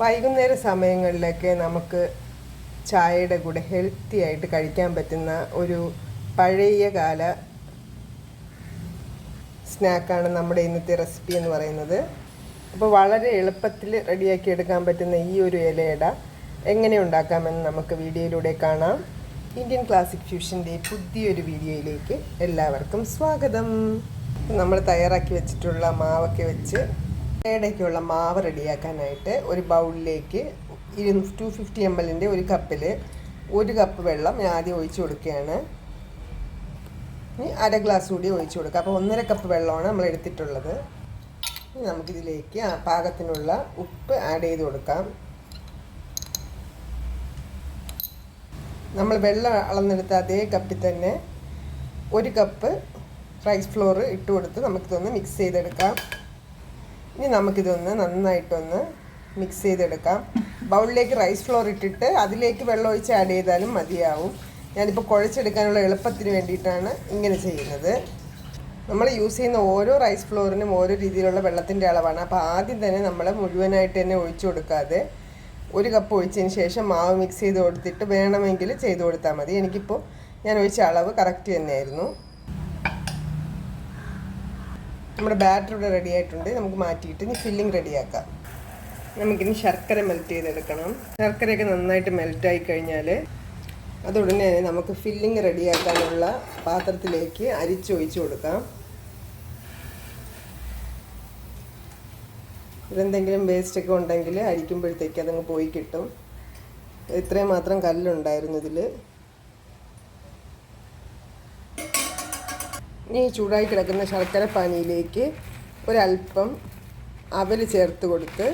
വൈകുന്നേര സമയങ്ങളിലൊക്കെ നമുക്ക് ചായയുടെ കൂടെ ഹെൽത്തി ആയിട്ട് കഴിക്കാൻ പറ്റുന്ന ഒരു പഴയ കാല സ്നാക്കാണ് നമ്മുടെ ഇന്നത്തെ റെസിപ്പി എന്ന് പറയുന്നത്. അപ്പോൾ വളരെ എളുപ്പത്തിൽ റെഡിയാക്കി എടുക്കാൻ പറ്റുന്ന ഈ ഒരു ഇലയട എങ്ങനെ ഉണ്ടാക്കാമെന്ന് നമുക്ക് വീഡിയോയിലൂടെ കാണാം. ഇന്ത്യൻ ക്ലാസിക് ഫ്യൂഷന്റെ പുതിയൊരു വീഡിയോയിലേക്ക് എല്ലാവർക്കും സ്വാഗതം. നമ്മൾ തയ്യാറാക്കി വെച്ചിട്ടുള്ള മാവൊക്കെ വെച്ച് ഇലയടയ്ക്കുള്ള മാവ് റെഡിയാക്കാനായിട്ട് ഒരു ബൗളിലേക്ക് ഇരു ടു ഫിഫ്റ്റി എം എല്ലിന്റെ ഒരു കപ്പിൽ ഒരു കപ്പ് വെള്ളം ഞാൻ ആദ്യം ഒഴിച്ചു കൊടുക്കുകയാണ്. ഇനി അര ഗ്ലാസ് കൂടി ഒഴിച്ചു കൊടുക്കുക അപ്പോൾ ഒന്നര കപ്പ് വെള്ളമാണ് നമ്മൾ എടുത്തിട്ടുള്ളത്. ഇനി നമുക്കിതിലേക്ക് പാകത്തിനുള്ള ഉപ്പ് ആഡ് ചെയ്ത് കൊടുക്കാം. നമ്മൾ വെള്ളം അളന്നെടുത്ത അതേ കപ്പിൽ തന്നെ ഒരു കപ്പ് റൈസ് ഫ്ലോർ ഇട്ട് കൊടുത്ത് നമുക്കിതൊന്ന് മിക്സ് ചെയ്തെടുക്കാം. ഇനി നമുക്കിതൊന്ന് നന്നായിട്ടൊന്ന് മിക്സ് ചെയ്തെടുക്കാം. ബൗളിലേക്ക് റൈസ് ഫ്ലോർ ഇട്ടിട്ട് അതിലേക്ക് വെള്ളം ഒഴിച്ച് ആഡ് ചെയ്താലും മതിയാവും. ഞാനിപ്പോൾ കുഴച്ചെടുക്കാനുള്ള എളുപ്പത്തിന് വേണ്ടിയിട്ടാണ് ഇങ്ങനെ ചെയ്യുന്നത്. നമ്മൾ യൂസ് ചെയ്യുന്ന ഓരോ റൈസ് ഫ്ലോറിനും ഓരോ രീതിയിലുള്ള വെള്ളത്തിന്റെ അളവാണ്. അപ്പോൾ ആദ്യം തന്നെ നമ്മൾ മുഴുവനായിട്ട് തന്നെ ഒഴിച്ചു കൊടുക്കാതെ ഒരു കപ്പ് ഒഴിച്ചതിന് ശേഷം മാവ് മിക്സ് ചെയ്ത് കൊടുത്തിട്ട് വേണമെങ്കിൽ ചെയ്ത് കൊടുത്താൽ മതി. എനിക്കിപ്പോൾ ഞാൻ ഒഴിച്ച അളവ് കറക്റ്റ് തന്നെയായിരുന്നു. നമ്മുടെ ബാറ്റർ ഇവിടെ റെഡി ആയിട്ടുണ്ട്. നമുക്ക് മാറ്റിയിട്ട് ഇനി ഫില്ലിംഗ് റെഡിയാക്കാം നമുക്കിനി ശർക്കര മെൽറ്റ് ചെയ്തെടുക്കണം. ശർക്കരയൊക്കെ നന്നായിട്ട് മെൽറ്റായി കഴിഞ്ഞാൽ അതുടനെ നമുക്ക് ഫില്ലിംഗ് റെഡിയാക്കാനുള്ള പാത്രത്തിലേക്ക് അരിച്ചൊഴിച്ചു കൊടുക്കാം. ഇതെന്തെങ്കിലും വേസ്റ്റൊക്കെ ഉണ്ടെങ്കിൽ അരിക്കുമ്പോഴത്തേക്ക് അതങ്ങ് പോയി കിട്ടും. ഇത്രയും മാത്രം കല്ലുണ്ടായിരുന്നു ഇതിൽ ഇനി ചൂടായി കിടക്കുന്ന ശർക്കര പാനിയിലേക്ക് ഒരല്പം അവൽ ചേർത്ത് കൊടുത്ത്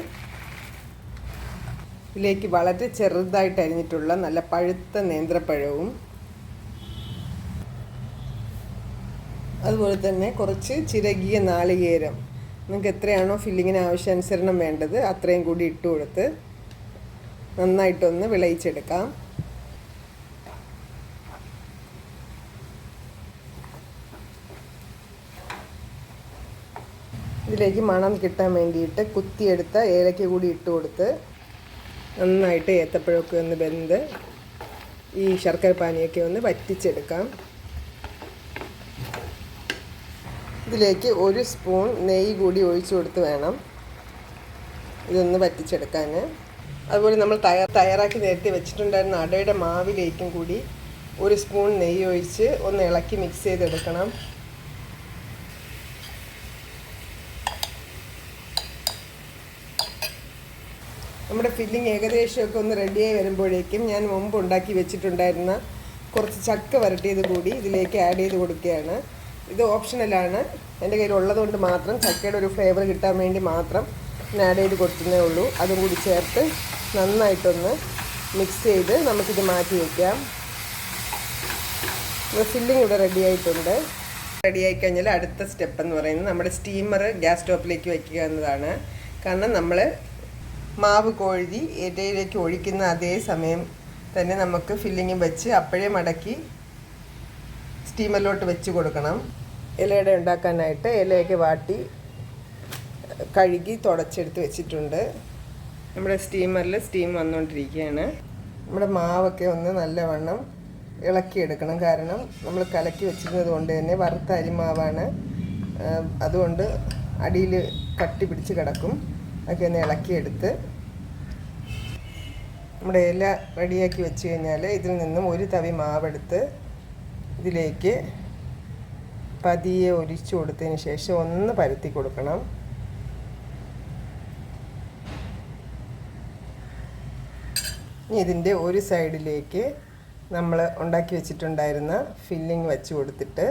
ഇതിലേക്ക് വളരെ ചെറുതായിട്ട് അരിഞ്ഞിട്ടുള്ള നല്ല പഴുത്ത നേന്ത്രപ്പഴവും അതുപോലെ തന്നെ കുറച്ച് ചിരകിയ നാളികേരം. നിങ്ങൾക്ക് എത്രയാണോ ഫില്ലിങ്ങിന് ആവശ്യാനുസരണം വേണ്ടത് അത്രയും കൂടി ഇട്ട് കൊടുത്ത് നന്നായിട്ടൊന്ന് വിളയിച്ചെടുക്കാം. ഇതിലേക്ക് മണം കിട്ടാൻ വേണ്ടിയിട്ട് കുത്തിയെടുത്ത ഏലക്ക കൂടി ഇട്ട് കൊടുത്ത് നന്നായിട്ട് ഏത്തപ്പഴമൊക്കെ ഒന്ന് വെന്ത് ഈ ശർക്കര പാനിയൊക്കെ ഒന്ന് വറ്റിച്ചെടുക്കാം. ഇതിലേക്ക് ഒരു സ്പൂൺ നെയ്യ് കൂടി ഒഴിച്ചു കൊടുത്ത് വേണം ഇതൊന്ന് വറ്റിച്ചെടുക്കാൻ. അതുപോലെ നമ്മൾ തയ്യാർ തയ്യാറാക്കി നേരത്തെ വെച്ചിട്ടുണ്ടായിരുന്ന അടയുടെ മാവിലേക്കും കൂടി ഒരു സ്പൂൺ നെയ്യ് ഒഴിച്ച് ഒന്ന് ഇളക്കി മിക്സ് ചെയ്തെടുക്കണം. നമ്മുടെ ഫില്ലിങ് ഏകദേശമൊക്കെ ഒന്ന് റെഡിയായി വരുമ്പോഴേക്കും ഞാൻ മുമ്പ് ഉണ്ടാക്കി വെച്ചിട്ടുണ്ടായിരുന്ന കുറച്ച് ചക്ക വരട്ടിയത് കൂടി ഇതിലേക്ക് ആഡ് ചെയ്ത് കൊടുക്കുകയാണ്. ഇത് ഓപ്ഷണലാണ് എന്റെ കയ്യിൽ ഉള്ളതുകൊണ്ട് മാത്രം ചക്കയുടെ ഒരു ഫ്ലേവർ കിട്ടാൻ വേണ്ടി മാത്രം ഞാൻ ആഡ് ചെയ്ത് കൊടുക്കുന്നേ ഉള്ളൂ. അതും കൂടി ചേർത്ത് നന്നായിട്ടൊന്ന് മിക്സ് ചെയ്ത് നമുക്കിത് മാറ്റി വയ്ക്കാം ഫില്ലിംഗ് ഇവിടെ റെഡി ആയിട്ടുണ്ട്. റെഡി ആയി കഴിഞ്ഞാൽ അടുത്ത സ്റ്റെപ്പ് എന്ന് പറയുന്നത് നമ്മുടെ സ്റ്റീമർ ഗ്യാസ് സ്റ്റോപ്പിലേക്ക് വയ്ക്കുക എന്നതാണ്. കാരണം നമ്മൾ മാവ് കോഴി ഇടയിലേക്ക് ഒഴിക്കുന്ന അതേ സമയം തന്നെ നമുക്ക് ഫില്ലിങ് വെച്ച് അപ്പോഴേ മടക്കി സ്റ്റീമറിലോട്ട് വെച്ച് കൊടുക്കണം. ഇലയുടെ ഉണ്ടാക്കാനായിട്ട് ഇലയൊക്കെ വാട്ടി കഴുകി തുടച്ചെടുത്ത് വെച്ചിട്ടുണ്ട്. നമ്മുടെ സ്റ്റീമറിൽ സ്റ്റീം വന്നുകൊണ്ടിരിക്കുകയാണ് നമ്മുടെ മാവൊക്കെ ഒന്ന് നല്ലവണ്ണം ഇളക്കിയെടുക്കണം. കാരണം നമ്മൾ കലക്കി വെച്ചിരുന്നത് കൊണ്ട് തന്നെ വറുത്ത അരിമാവാണ്. അതുകൊണ്ട് അടിയിൽ കട്ടി പിടിച്ച് കിടക്കും. ഒക്കെ ഒന്ന് ഇളക്കിയെടുത്ത് നമ്മുടെ ഇല റെഡിയാക്കി വെച്ച് കഴിഞ്ഞാൽ ഇതിൽ നിന്നും ഒരു തവി മാവെടുത്ത് ഇതിലേക്ക് പതിയെ ഒരിച്ചു കൊടുത്തതിന് ശേഷം ഒന്ന് പരത്തി കൊടുക്കണം. ഇനി ഇതിന്റെ ഒരു സൈഡിലേക്ക് നമ്മൾ ഉണ്ടാക്കി വെച്ചിട്ടുണ്ടായിരുന്ന ഫില്ലിങ് വെച്ച് കൊടുത്തിട്ട്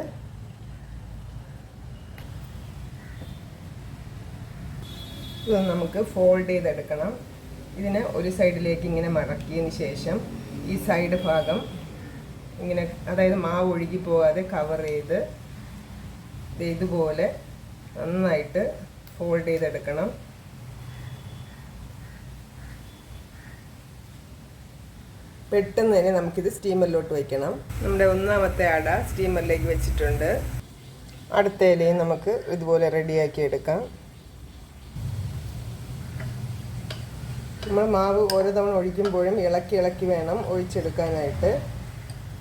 ഇത് നമുക്ക് ഫോൾഡ് ചെയ്തെടുക്കണം. ഇതിനെ ഒരു സൈഡിലേക്ക് ഇങ്ങനെ മടക്കിയതിന് ശേഷം ഈ സൈഡ് ഭാഗം ഇങ്ങനെ അതായത് മാവ് ഒഴുകി പോകാതെ കവർ ചെയ്ത് ഇതുപോലെ നന്നായിട്ട് ഫോൾഡ് ചെയ്തെടുക്കണം. പെട്ടെന്ന് തന്നെ നമുക്കിത് സ്റ്റീമറിലോട്ട് വയ്ക്കണം. നമ്മുടെ ഒന്നാമത്തെ അട സ്റ്റീമറിലേക്ക് വെച്ചിട്ടുണ്ട്. അടുത്ത ഇലയും നമുക്ക് ഇതുപോലെ റെഡിയാക്കി എടുക്കാം. നമ്മൾ മാവ് ഓരോ തവണ ഒഴിക്കുമ്പോഴും ഇളക്കി ഇളക്കി വേണം ഒഴിച്ചെടുക്കാനായിട്ട്.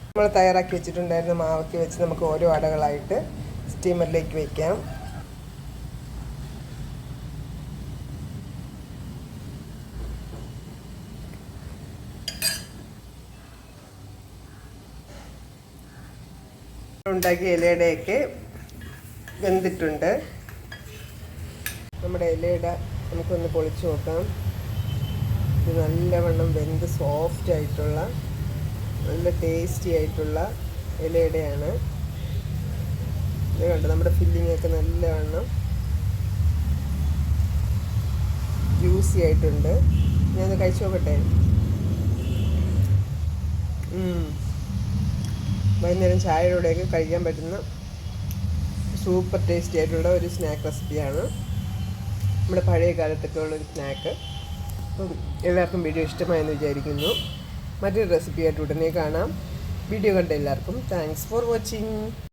നമ്മൾ തയ്യാറാക്കി വെച്ചിട്ടുണ്ടായിരുന്ന മാവൊക്കെ വെച്ച് നമുക്ക് ഓരോ അടകളായിട്ട് സ്റ്റീമറിലേക്ക് വയ്ക്കാം ഉണ്ടാക്കിയ ഇലയുടെയൊക്കെ വെന്തിട്ടുണ്ട്. നമ്മുടെ ഇലയുടെ നമുക്കൊന്ന് പൊളിച്ചു നോക്കാം. ഇത് നല്ലവണ്ണം വെന്ത് സോഫ്റ്റ് ആയിട്ടുള്ള നല്ല ടേസ്റ്റി ആയിട്ടുള്ള ഇലയുടെയാണ്. ഇത് കണ്ടോ? നമ്മുടെ ഫില്ലിംഗ് ഒക്കെ നല്ലവണ്ണം ജ്യൂസി ആയിട്ടുണ്ട്. ഞാനത് കഴിച്ചു നോക്കട്ടെ. വൈകുന്നേരം ചായയോടെയൊക്കെ കഴിക്കാൻ പറ്റുന്ന സൂപ്പർ ടേസ്റ്റി ആയിട്ടുള്ള ഒരു സ്നാക്ക് റെസിപ്പിയാണ് നമ്മുടെ പഴയ കാലത്തൊക്കെ ഉള്ള ഒരു സ്നാക്ക് അപ്പം എല്ലാവർക്കും വീഡിയോ ഇഷ്ടമായെന്ന് വിചാരിക്കുന്നു. മറ്റൊരു റെസിപ്പിയായിട്ട് ഉടനെ കാണാം. വീഡിയോ കണ്ട എല്ലാവർക്കും താങ്ക്സ് ഫോർ വാച്ചിങ്